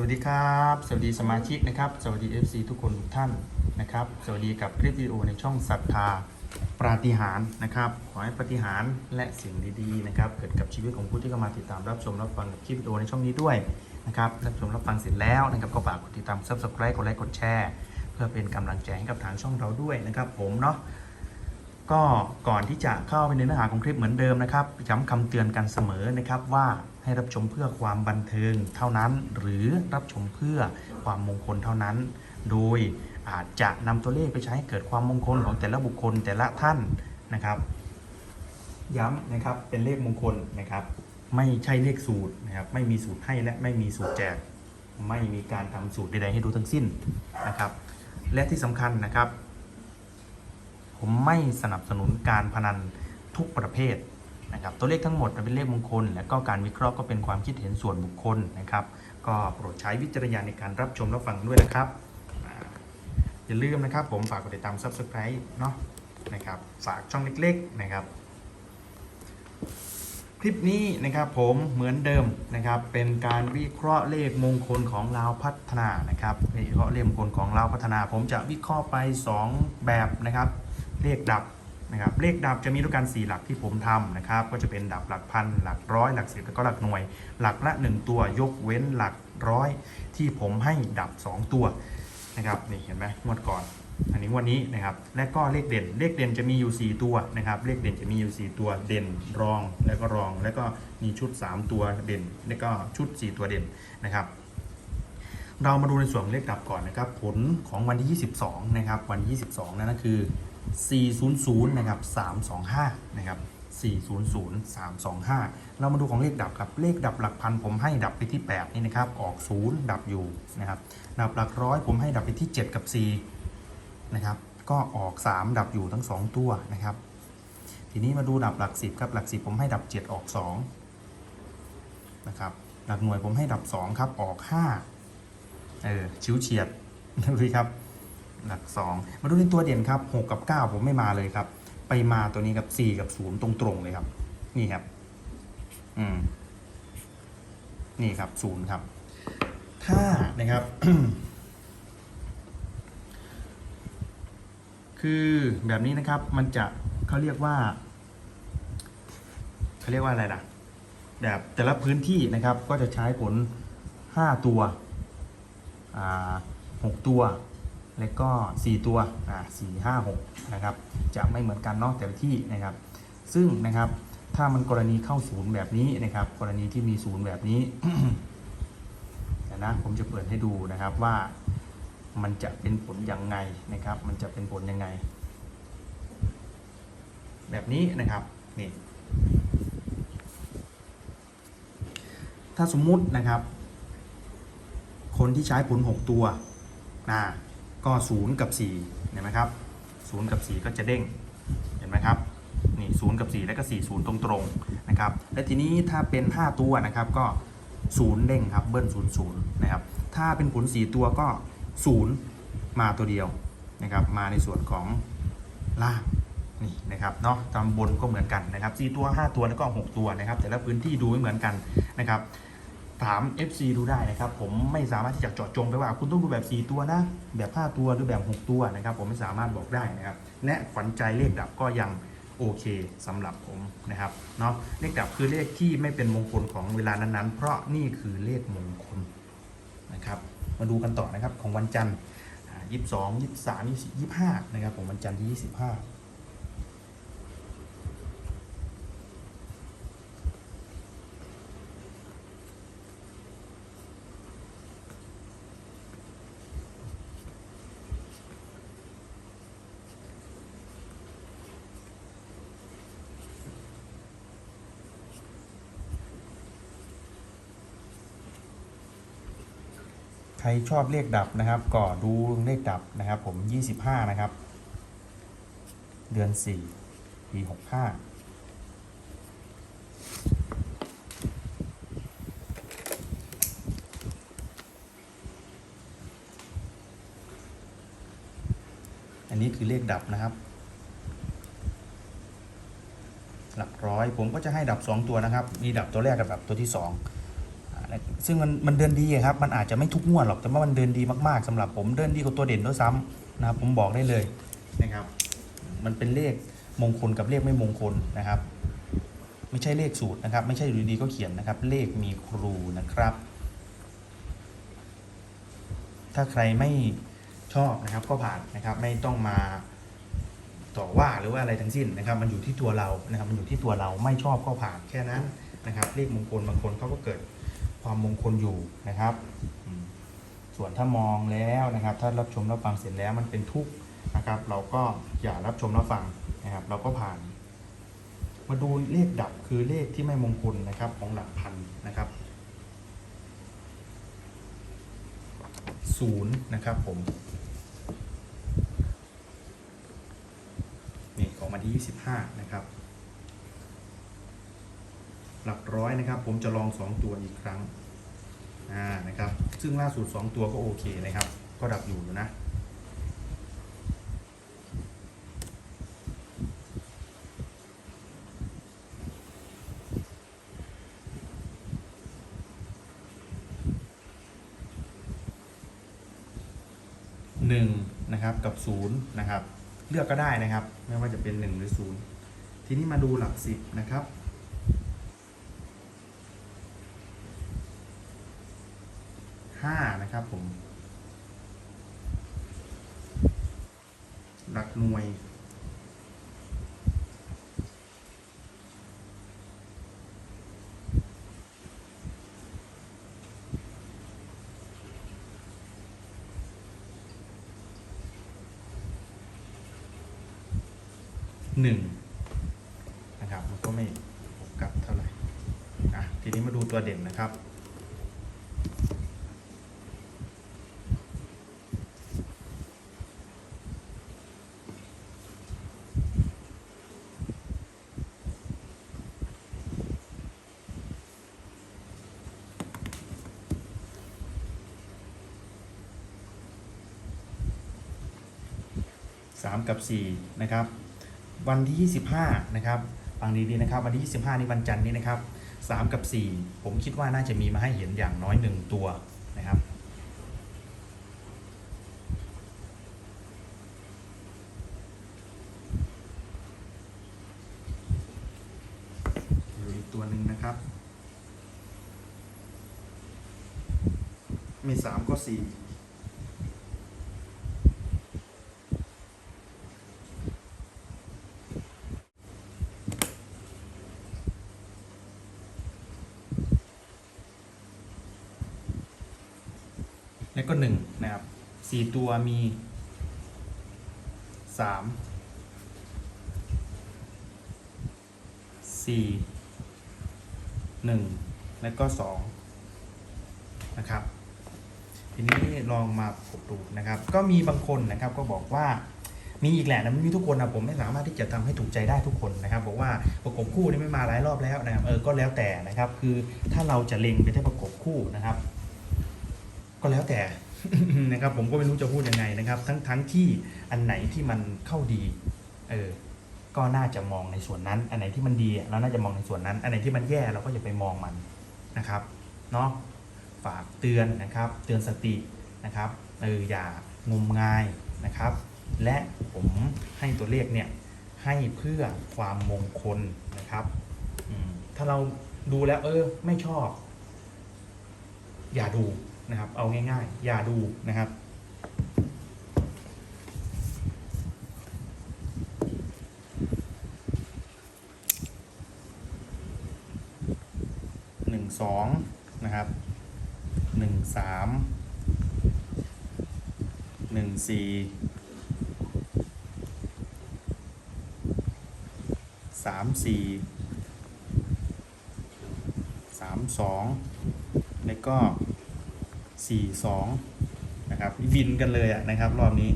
วัสดีครับ สวัสดีสมาชิกนะครับ สวัสดี FC ทุกคนทุกท่านนะครับ สวัสดีกับคลิปวิดีโอในช่องศรัทธาปาฏิหารนะครับ ขอให้ปาฏิหารและสิ่งดีๆนะครับ เกิดกับชีวิตของผู้ที่เข้ามาติดตามรับชมรับฟังคลิปวิดีโอในช่องนี้ด้วยนะครับรับชมรับฟังเสร็จแล้วนะครับก็ฝากกดติดตาม Subscribe กดไลค์กดแชร์เพื่อเป็นกำลังใจให้กับทางช่องเราด้วยนะครับ ผมเนาะ ก็ก่อนที่จะเข้าไปในเนื้อหาของคลิปเหมือนเดิมนะครับย้ำคำเตือนกันเสมอนะครับว่าให้รับชมเพื่อความบันเทิงเท่านั้น หรือรับชมเพื่อความมงคลเท่านั้น โดยอาจจะนำตัวเลขไปใช้ให้เกิดความมงคลของแต่ละบุคคลแต่ละท่านนะครับ ย้ำนะครับเป็นเลขมงคลนะครับ ไม่ใช่เลขสูตรนะครับไม่มีสูตรให้และไม่มีสูตรแจก ไม่มีการทำสูตรใดๆให้ดูทั้งสิ้นนะครับ และที่สำคัญนะครับ ผมไม่สนับสนุนการพนันทุกประเภทนะครับตัวเลขทั้งหมดเป็นเลขมงคล และก็การวิเคราะห์ก็เป็นความคิดเห็นส่วนบุคคลนะครับ ก็โปรดใช้วิจารณญาณในการรับชมรับฟังด้วยนะครับ อย่าลืมนะครับ ผมฝากกดติดตาม Subscribe เนาะนะครับฝากช่องเล็กๆนะครับ คลิปนี้นะครับผมเหมือนเดิมนะครับ เป็นการวิเคราะห์เลขมงคลของลาวพัฒนานะครับวิเคราะห์เลขมงคลของลาวพัฒนา ผมจะวิเคราะห์ไป 2 แบบนะครับ เลขดับนะครับเลขดับจะมีด้วยกัน 4 หลักที่ผมทำนะครับก็จะเป็นดับหลักพันหลักร้อยหลักสิบแล้วก็หลักหน่วย หลักละ 1 ตัวยกเว้นหลักร้อยที่ผมให้ดับ 2 ตัวนะครับนี่เห็นไหมงวดก่อน อันนี้งวันนี้นะครับและก็เลขเด่นเลขเด่นจะมีอยู่ 4 ตัวนะครับเลขเด่นจะมีอยู่ 4 ตัวเด่นรองแล้วก็รอง แล้วก็มีชุด 3 ตัวเด่น แล้วก็ชุด 4 ตัวเด่นนะครับเรามาดูในส่วนเลขดับก่อนนะครับผลของวันที่ 22 นะครับวันที่ 22 นั่นก็คือ 400นะครับ325นะครับ400 325 เรามาดูของเลขดับครับ เลขดับหลักพันผมให้ดับไปที่ 8 นี่นะครับ ออก 0 ดับอยู่นะครับ ดับหลักร้อยผมให้ดับไปที่ 7 กับ 4 นะครับ ก็ออก 3 ดับอยู่ทั้ง 2 ตัวนะครับ ทีนี้มาดูดับหลัก 10 ครับ หลัก 10 ผมให้ดับ 7 ออก2นะครับหลักหน่วยผมให้ดับ 2 ครับ ออก5เออชิวเฉียดดูสิครับ หลัก 2 มาดูในตัวเด่นครับ6กับ 9 ผมไม่มาเลยครับ ไปมาตัวนี้กับ 4 กับ 0 ตรงๆเลยครับ นี่ครับ อืม นี่ครับ 0 ครับ ถ้านะครับ คือแบบนี้นะครับ มันจะเขาเรียกว่าเขาเรียกว่าอะไรล่ะ แบบแต่ละพื้นที่นะครับ ก็จะใช้ผล 5 ตัวอ่าหกตัว แล้วก็ 4 ตัวอ่าสี่ห้าหกนะครับจะไม่เหมือนกันเนอกแต่ละที่นะครับ ซึ่งนะครับถ้ามันกรณีเข้าศูนย์แบบนี้นะครับ กรณีที่มีศูนย์แบบนี้นะผมจะเปิดให้ดูนะครับว่ามันจะเป็นผลยังไงนะครับ มันจะเป็นผลยังไง แบบนี้นะครับนี่ถ้าสมมุตินะครับ คนที่ใช้ผล 6 ตัวนะ ก็0กับ4เห็นไหมครับ0กับ 4 ก็จะเด้งเห็นไหมครับนี่0กับ 4 แล้วก็ 4 0 ตรงๆนะครับและทีนี้ถ้าเป็น 5 ตัวนะครับก็ 0 เด้งครับเบิ้ล0 0นะครับถ้าเป็นผล 4 ตัวก็ 0 มาตัวเดียวนะครับมาในส่วนของล่างนี่นะครับเนาะตามบนก็เหมือนกันนะครับ4ตัว 5 ตัวแล้วก็ 6 ตัวนะครับแต่ละพื้นที่ดูไม่เหมือนกันนะครับ ถาม FC ดูได้นะครับ ผมไม่สามารถที่จะเจาะจงไปว่าคุณต้องดูแบบ 4 ตัวนะ แบบ 5 ตัวหรือแบบ 6 ตัวนะครับ ผมไม่สามารถบอกได้นะครับ และขวัญใจเลขดับก็ยังโอเคสำหรับผมนะครับเนาะเลขดับคือเลขที่ไม่เป็นมงคลของเวลานั้นๆ เพราะนี่คือเลขมงคลนะครับ มาดูกันต่อนะครับของวันจันทร์ยี่สิบสองยี่สิบสามยี่สิบห้านะครับ ของวันจันทร์ที่ยี่สิบห้า ใครชอบเลขดับนะครับ ก็ดูเลขดับนะครับ ผม 25 นะครับ เดือน 4 ปี 65อันนี้คือเลขดับนะครับ หลักร้อยผมก็จะให้ดับ 2 ตัวนะครับ มีดับตัวแรกกับดับตัวที่2อ่า ซึ่งมันมันเดินดีครับ มันอาจจะไม่ทุกงวดหรอก แต่ว่ามันเดินดีมากๆสำหรับผมเดินดีกว่าตัวเด่นด้วยซ้ำนะครับ ผมบอกได้เลยนะครับ มันเป็นเลขมงคลกับเลขไม่มงคลนะครับ ไม่ใช่เลขสูตรนะครับ ไม่ใช่อยู่ดีๆก็เขียนนะครับ เลขมีครูนะครับ ถ้าใครไม่ชอบนะครับ ก็ผ่านนะครับ ไม่ต้องมาต่อว่าหรือว่าอะไรทั้งสิ้นนะครับ มันอยู่ที่ตัวเรานะครับ มันอยู่ที่ตัวเราไม่ชอบก็ผ่านแค่นั้นนะครับ เลขมงคลบางคนเขาก็เกิด ความมงคลอยู่นะครับ ส่วนถ้ามองแล้วนะครับ ถ้ารับชมรับฟังเสร็จแล้วมันเป็นทุกข์นะครับ เราก็อย่ารับชมรับฟังนะครับ เราก็ผ่าน มาดูเลขดับคือเลขที่ไม่มงคลนะครับของหลักพันนะครับศูนย์นะครับผมนี่ของวันที่ 25 นะครับ หลักร้อยนะครับ ผมจะลอง 2 ตัวอีกครั้งอ่านะครับ ซึ่งล่าสุด 2 ตัวก็โอเคนะครับ ก็ดับอยู่อยู่นะหนึ่งนะครับกับศูนย์นะครับ เลือกก็ได้นะครับ ไม่ว่าจะเป็นหนึ่งหรือศูนย์ทีนี้มาดูหลักสิบนะครับ ห้านะครับผม หลักหน่วย หนึ่งนะครับ มันก็ไม่โฟกัสเท่าไหร่ อะ ทีนี้มาดูตัวเด่นนะครับ 3 กับ4นะครับวันที่ 25 นะครับฟังดีๆนะครับ วันที่ 25 นี่วันจันทร์นี้นะครับ 3 กับ 4 ผมคิดว่าน่าจะมีมาให้เห็นอย่างน้อย 1 ตัวนะครับอีกตัวหนึ่งนะครับ มี 3 ก็ 4 แล้วก็หนึ่งนะครับ สี่ตัวมีสามสี่หนึ่งแล้วก็สองนะครับทีนี้ลองมาประกบดูนะครับ ก็มีบางคนนะครับก็บอกว่ามีอีกแหละนะไม่มีทุกคนนะผมไม่สามารถที่จะทำให้ถูกใจได้ทุกคนนะครับบอกว่าประกบคู่นี่ไม่มาหลายรอบแล้วนะครับเออก็แล้วแต่นะครับ คือถ้าเราจะเล็งไปที่ประกบคู่นะครับ ก็แล้วแต่ นะครับผมก็ไม่รู้จะพูดยังไงนะครับ ทั้งทั้งที่อันไหนที่มันเข้าดีเออก็น่าจะมองในส่วนนั้น อันไหนที่มันดีเราน่าจะมองในส่วนนั้น อันไหนที่มันแย่เราก็อย่าไปมองมันนะครับเนาะฝากเตือนนะครับ เตือนสตินะครับเอออย่างมงายนะครับ และผมให้ตัวเลขเนี่ยให้เพื่อความมงคลนะครับถ้าเราดูแล้วเออไม่ชอบ อย่าดู นะครับ เอาง่ายๆ อย่าดูนะครับ หนึ่งสองนะครับ หนึ่งสาม หนึ่งสี่ สามสี่สามสองแล้วก็ สองนะครับ บินกันเลยอะนะครับ รอบนี้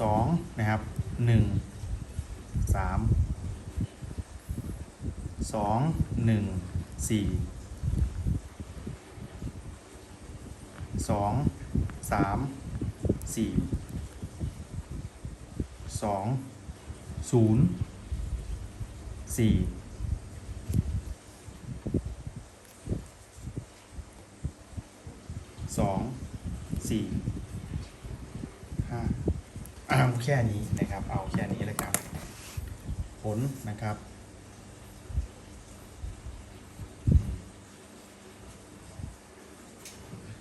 สองนะครับหนึ่งสามสองหนึ่งสี่สองสามสี่สองศูนย์ สี่สองสี่ห้าเอาแค่นี้นะครับ เอาแค่นี้เลยครับผลนะครับ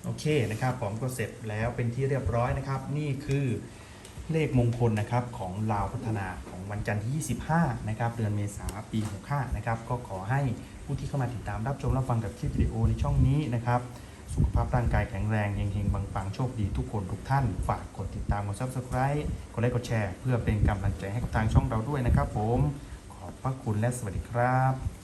โอเคนะครับผมก็เสร็จแล้วเป็นที่เรียบร้อยนะครับ นี่คือเลขมงคลนะครับของลาวพัฒนา วันจันทร์ที่ 25 นะครับเดือนเมษาปี 65 นะครับก็ขอให้ผู้ที่เข้ามาติดตามรับชมรับฟังกับคลิปวิดีโอในช่องนี้นะครับ สุขภาพร่างกายแข็งแรงเฮงๆปังๆ โชคดีทุกคนทุกท่าน ฝากกดติดตามกด subscribe กดไลค์กดแชร์ เพื่อเป็นกำลังใจให้กับทางช่องเราด้วยนะครับผมขอบพระคุณและสวัสดีครับ